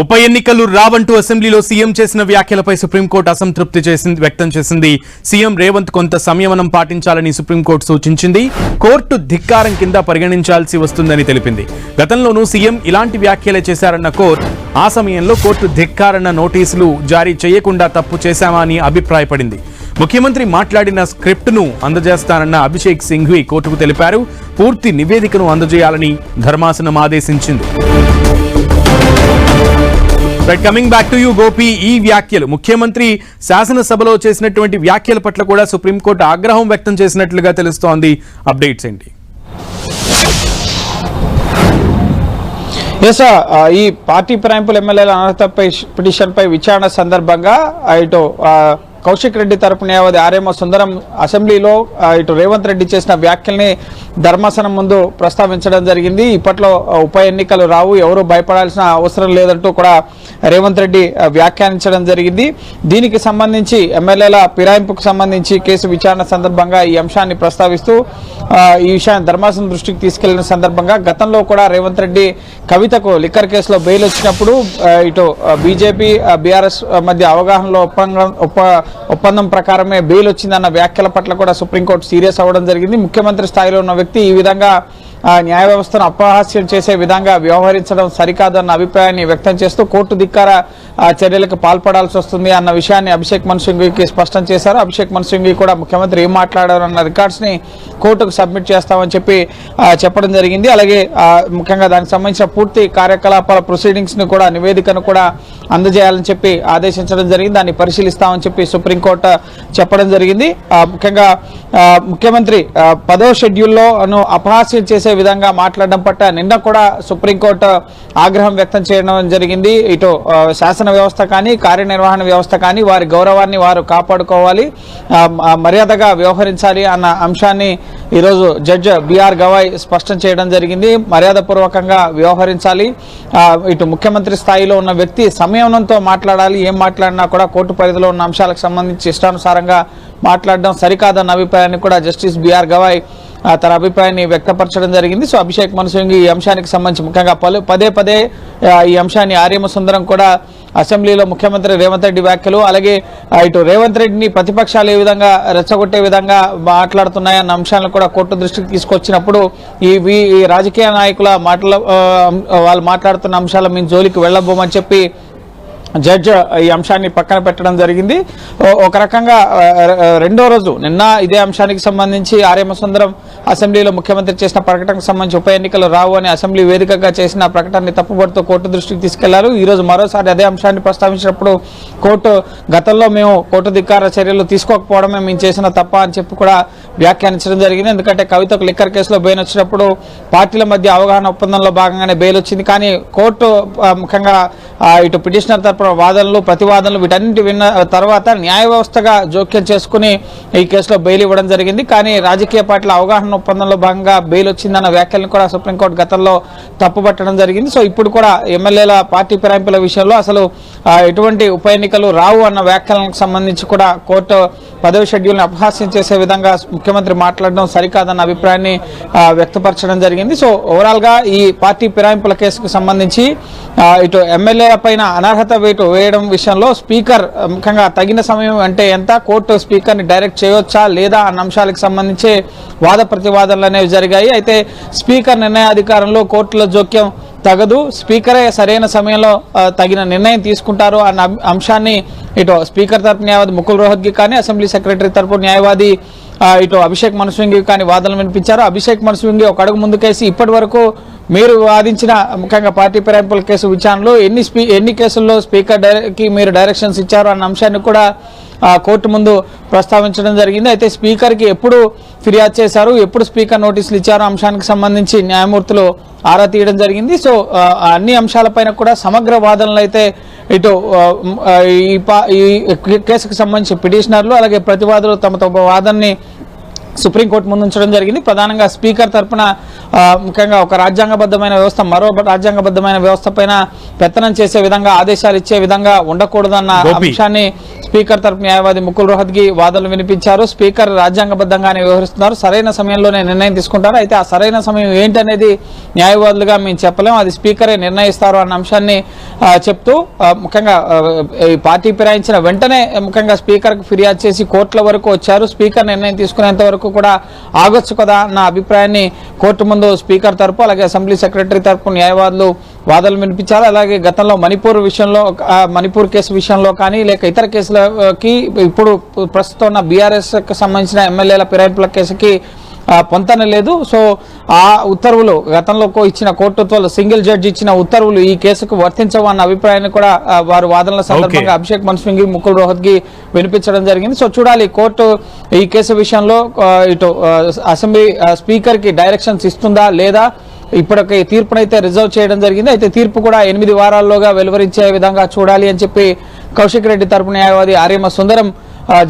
ఉప ఎన్నికలు రావంటూ అసెంబ్లీలో సీఎం చేసిన వ్యాఖ్యలపై సుప్రీంకోర్టు అసంతృప్తి చేసింది వ్యక్తం చేసింది. సీఎం రేవంత్ కొంత సంయమనం పాటించాలని సుప్రీంకోర్టు సూచించింది. కోర్టు ధిక్కారం కింద పరిగణించాల్సి వస్తుందని తెలిపింది. గతంలోనూ సీఎం ఇలాంటి వ్యాఖ్యలే చేశారన్న కోర్టు ఆ సమయంలో కోర్టు ధిక్కారన్న నోటీసులు జారీ చేయకుండా తప్పు చేశామా అని అభిప్రాయపడింది. ముఖ్యమంత్రి మాట్లాడిన స్క్రిప్ట్ను అందజేస్తానన్న అభిషేక్ సింఘ్వి కోర్టుకు తెలిపారు. పూర్తి నివేదికను అందజేయాలని ధర్మాసనం ఆదేశించింది. Right coming back to you Gopi ఈ వ్యాఖ్యలు. ముఖ్యమంత్రి శాసనసభలో చేసినటువంటి వ్యాఖ్యల పట్ల కూడా సుప్రీంకోర్టు ఆగ్రహం వ్యక్తం చేసినట్లుగా తెలుస్తోంది. అప్డేట్స్ ఏంటి? ఎస్ ఈ పార్టీ ప్రాంపుల ఎమ్మెల్యేల అనర్హత పిటిషన్పై విచారణ సందర్భంగా ఇటు కౌశిక్ రెడ్డి తరపు న్యాయవాది ఆర్ఎంఓ సుందరం అసెంబ్లీలో ఇటు రేవంత్ రెడ్డి చేసిన వ్యాఖ్యల్ని ధర్మాసనం ముందు ప్రస్తావించడం జరిగింది. ఇప్పట్లో ఉప ఎన్నికలు రావు. ఎవరు భయపడాల్సిన అవసరం లేదంటూ కూడా రేవంత్ రెడ్డి వ్యాఖ్యానించడం జరిగింది. దీనికి సంబంధించి ఎమ్మెల్యేల ఫిరాయింపుకు సంబంధించి కేసు విచారణ సందర్భంగా ఈ అంశాన్ని ప్రస్తావిస్తూ ఈ విషయాన్ని ధర్మాసనం దృష్టికి తీసుకెళ్ళిన సందర్భంగా గతంలో కూడా రేవంత్ రెడ్డి కవితకు లిక్కర్ కేసులో బెయిల్ వచ్చినప్పుడు ఇటు బీజేపీ బీఆర్ఎస్ మధ్య అవగాహనలో ఒప్పందం ఒప్ప ఒప్పందం ప్రకారమే బెయిల్ వచ్చిందన్న వ్యాఖ్యల పట్ల కూడా సుప్రీంకోర్టు సీరియస్ అవ్వడం జరిగింది. ముఖ్యమంత్రి స్థాయిలో ఉన్న వ్యక్తి ఈ విధంగా న్యాయ వ్యవస్థను అపహాస్యం చేసే విధంగా వ్యవహరించడం సరికాదన్న అభిప్రాయాన్ని వ్యక్తం చేస్తూ కోర్టు ధిక్కార చర్యలకు పాల్పడాల్సి వస్తుంది అన్న విషయాన్ని అభిషేక్ మన్సింగ్కి స్పష్టం చేశారు. అభిషేక్ మన్సింగ్కి కూడా ముఖ్యమంత్రి ఏం మాట్లాడారన్న రికార్డ్స్ని కోర్టుకు సబ్మిట్ చేస్తామని చెప్పి చెప్పడం జరిగింది. అలాగే ముఖ్యంగా దానికి సంబంధించిన పూర్తి కార్యకలాపాల ప్రొసీడింగ్స్ని కూడా నివేదికను కూడా అందజేయాలని చెప్పి ఆదేశించడం జరిగింది. దాన్ని పరిశీలిస్తామని చెప్పి సుప్రీంకోర్టు చెప్పడం జరిగింది. ముఖ్యంగా ముఖ్యమంత్రి పదో షెడ్యూల్లో అపహాస్యం చేసే విధంగా మాట్లాడడం పట్ల నిన్న కూడా సుప్రీంకోర్టు ఆగ్రహం వ్యక్తం చేయడం జరిగింది. ఇటు శాసన వ్యవస్థ కానీ కార్యనిర్వహణ వ్యవస్థ కానీ వారి గౌరవాన్ని వారు కాపాడుకోవాలి. మర్యాదగా వ్యవహరించాలి అన్న అంశాన్ని ఈరోజు జడ్జ్ బిఆర్ గవాయ్ స్పష్టం చేయడం జరిగింది. మర్యాదపూర్వకంగా వ్యవహరించాలి. ఇటు ముఖ్యమంత్రి స్థాయిలో ఉన్న వ్యక్తి సంయమనంతో మాట్లాడాలి. ఏం మాట్లాడినా కూడా కోర్టు పరిధిలో ఉన్న అంశాలకు సంబంధించి ఇష్టానుసారంగా మాట్లాడడం సరికాదన్న అభిప్రాయాన్ని కూడా జస్టిస్ బిఆర్ గవాయ్ తన అభిప్రాయాన్ని వ్యక్తపరచడం జరిగింది. సో అభిషేక్ మనుసింగి ఈ అంశానికి సంబంధించి ముఖ్యంగా పలు పదే పదే ఈ అంశాన్ని ఆర్యమ సుందరం కూడా అసెంబ్లీలో ముఖ్యమంత్రి రేవంత్ రెడ్డి వ్యాఖ్యలు అలాగే ఇటు రేవంత్ రెడ్డిని ప్రతిపక్షాలు ఏ విధంగా రెచ్చగొట్టే విధంగా మాట్లాడుతున్నాయన్న అంశాలను కూడా కోర్టు దృష్టికి తీసుకొచ్చినప్పుడు ఈ వీ- ఈ రాజకీయ నాయకుల మాటల వాళ్ళు మాట్లాడుతున్న అంశాల మేము జోలికి వెళ్ళబోమని చెప్పి జడ్జ్ ఈ అంశాన్ని పక్కన పెట్టడం జరిగింది. ఒక రకంగా రెండో రోజు నిన్న ఇదే అంశానికి సంబంధించి ఆర్యమ సుందరం అసెంబ్లీలో ముఖ్యమంత్రి చేసిన ప్రకటనకు సంబంధించి ఉప ఎన్నికలు రావు అని అసెంబ్లీ వేదికగా చేసిన ప్రకటనని తప్పుపడుతూ కోర్టు దృష్టికి తీసుకెళ్ళారు. ఈ రోజు మరోసారి అదే అంశాన్ని ప్రస్తావించినప్పుడు కోర్టు గతంలో మేము కోర్టు ధిక్కార చర్యలు తీసుకోకపోవడమే మేము చేసిన తప్ప అని చెప్పి కూడా వ్యాఖ్యానించడం జరిగింది. ఎందుకంటే కవితకు లిక్కర్ కేసులో బెయిల్ వచ్చినప్పుడు పార్టీల మధ్య అవగాహన ఒప్పందంలో భాగంగానే బెయిల్ వచ్చింది. కానీ కోర్టు ముఖ్యంగా ఇటు పిటిషనర్ తరపు వాదనలు ప్రతివాదనలు వీటన్నిటి విన్న తర్వాత న్యాయ వ్యవస్థగా జోక్యం చేసుకుని ఈ కేసులో బెయిల్ ఇవ్వడం జరిగింది. కానీ రాజకీయ పార్టీల అవగాహన ఒప్పందంలో భాగంగా బెయిల్ వచ్చిందన్న వ్యాఖ్యలను కూడా సుప్రీంకోర్టు గతంలో తప్పుపట్టడం జరిగింది. సో ఇప్పుడు కూడా ఎమ్మెల్యేల పార్టీ ఫిరాయింపుల విషయంలో అసలు ఎటువంటి ఉప ఎన్నికలు రావు అన్న వ్యాఖ్యలకు సంబంధించి కూడా కోర్టు పదవి షెడ్యూల్ని అపహాస్యం చేసే విధంగా ముఖ్యమంత్రి మాట్లాడడం సరికాదన్న అభిప్రాయాన్ని వ్యక్తపరచడం జరిగింది. సో ఓవరాల్గా ఈ పార్టీ ఫిరాయింపుల కేసుకు సంబంధించి ఇటు ఎమ్మెల్యేల పైన అనర్హత వేటు వేయడం విషయంలో స్పీకర్ ముఖ్యంగా తగిన సమయం అంటే ఎంత కోర్టు స్పీకర్ని డైరెక్ట్ చేయవచ్చా లేదా అన్న అంశాలకు సంబంధించి వాద ప్రతివాదనలు అనేవి జరిగాయి. అయితే స్పీకర్ నిర్ణయాధికారంలో కోర్టుల జోక్యం తగదు. స్పీకరే సరైన సమయంలో తగిన నిర్ణయం తీసుకుంటారు అన్న అంశాన్ని ఇటు స్పీకర్ తరపు న్యాయవాది ముకుల్ రోహత్గి కానీ అసెంబ్లీ సెక్రటరీ తరపు న్యాయవాది ఇటు అభిషేక్ మనస్వింగి కానీ వాదనలు వినిపించారు. అభిషేక్ మనస్వింగి ఒక అడుగు ముందుకేసి ఇప్పటి వరకు మీరు వాదించిన ముఖ్యంగా పార్టీ ఫిరాయింపుల కేసు విచారణలో ఎన్ని స్పీ ఎన్ని కేసుల్లో స్పీకర్ డైరె- మీరు డైరెక్షన్స్ ఇచ్చారు అన్న అంశాన్ని కూడా కోర్టు ముందు ప్రస్తావించడం జరిగింది. అయితే స్పీకర్కి ఎప్పుడు ఫిర్యాదు చేశారు? ఎప్పుడు స్పీకర్ నోటీసులు ఇచ్చారు? అంశానికి సంబంధించి న్యాయమూర్తులు ఆరా తీయడం జరిగింది. సో అన్ని అంశాలపైన కూడా సమగ్ర వాదనలు అయితే ఇటు ఈ పా- ఈ కేసుకు సంబంధించి పిటిషనర్లు అలాగే ప్రతివాదులు తమ తమ వాదనని సుప్రీంకోర్టు ముందు ఉంచడం జరిగింది. ప్రధానంగా స్పీకర్ తరపున ఆ, ముఖ్యంగా ఒక రాజ్యాంగబద్ధమైన వ్యవస్థ మరో రాజ్యాంగబద్ధమైన వ్యవస్థ పైన పెత్తనం చేసే విధంగా ఆదేశాలు ఇచ్చే విధంగా ఉండకూడదన్న. అంశాన్ని స్పీకర్ తరపు న్యాయవాది ముకుల్ రోహత్గి వాదనలు వినిపించారు. స్పీకర్ రాజ్యాంగబద్ధంగానే వ్యవహరిస్తున్నారు. సరైన సమయంలోనే నిర్ణయం తీసుకుంటారు. అయితే ఆ సరైన సమయం ఏంటనేది న్యాయవాదులుగా మేము చెప్పలేం. అది స్పీకరే నిర్ణయిస్తారు అన్న అంశాన్ని చెప్తూ ముఖ్యంగా పార్టీ ఫిరాయించిన వెంటనే ముఖ్యంగా స్పీకర్కు ఫిర్యాదు చేసి కోర్టుల వరకు వచ్చారు. స్పీకర్ నిర్ణయం తీసుకునేంత వరకు కూడా ఆగొచ్చు కదా నా అభిప్రాయాన్ని కోర్టు ముందు స్పీకర్ తరపు అలాగే అసెంబ్లీ సెక్రటరీ తరపు న్యాయవాదులు వాదనలు వినిపించారు. అలాగే గతంలో మణిపూర్ విషయంలో మణిపూర్ కేసు విషయంలో కానీ లేక ఇతర కేసులకి ఇప్పుడు ప్రస్తుతం ఉన్న బీఆర్ఎస్కి సంబంధించిన ఎమ్మెల్యేల ఫిరాయింపుల కేసుకి పొంతన లేదు. సో ఆ ఉత్తర్వులు గతంలో ఇచ్చిన కోర్టు సింగిల్ జడ్జి ఇచ్చిన ఉత్తర్వులు ఈ కేసుకు వర్తించవు అన్న అభిప్రాయాన్ని కూడా వారు వాదనల సందర్భంగా అభిషేక్ మన్సింగి ముకుల్ రోహత్గి వినిపించడం జరిగింది. సో చూడాలి కోర్టు ఈ కేసు విషయంలో ఇటు అసెంబ్లీ స్పీకర్కి డైరెక్షన్స్ ఇస్తుందా లేదా ఇప్పటికి తీర్పునైతే రిజర్వ్ చేయడం జరిగింది. అయితే తీర్పు కూడా ఎనిమిది వారాల్లోగా వెలువరించే విధంగా చూడాలి అని చెప్పి కౌశిక్ రెడ్డి తరపు న్యాయవాది ఆర్యమ సుందరం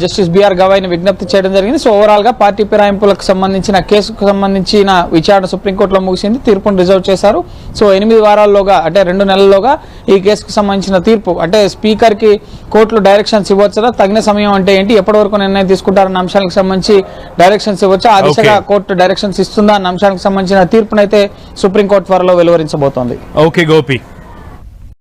జస్టిస్ బిఆర్ గవాయిని విజ్ఞప్తి చేయడం జరిగింది. సో ఓవరాల్గా పార్టీ ఫిరాయింపులకు సంబంధించిన కేసుకు సంబంధించిన విచారణ సుప్రీంకోర్టులో ముగిసింది. తీర్పును రిజర్వ్ చేశారు. సో ఎనిమిది వారాల్లోగా అంటే రెండు నెలల్లోగా ఈ కేసుకు సంబంధించిన తీర్పు అంటే స్పీకర్కి కోర్టులు డైరెక్షన్స్ ఇవ్వచ్చా తగిన సమయం అంటే ఏంటి? ఎప్పటి వరకు నిర్ణయం తీసుకుంటారన్న అంశాలకు సంబంధించి డైరెక్షన్స్ ఇవ్వచ్చా? ఆ దిశగా. కోర్టు డైరెక్షన్స్ ఇస్తుందా? అన్న అంశానికి సంబంధించిన తీర్పునైతే సుప్రీంకోర్టు త్వరలో వెలువరించబోతోంది. ఓకే గోపి.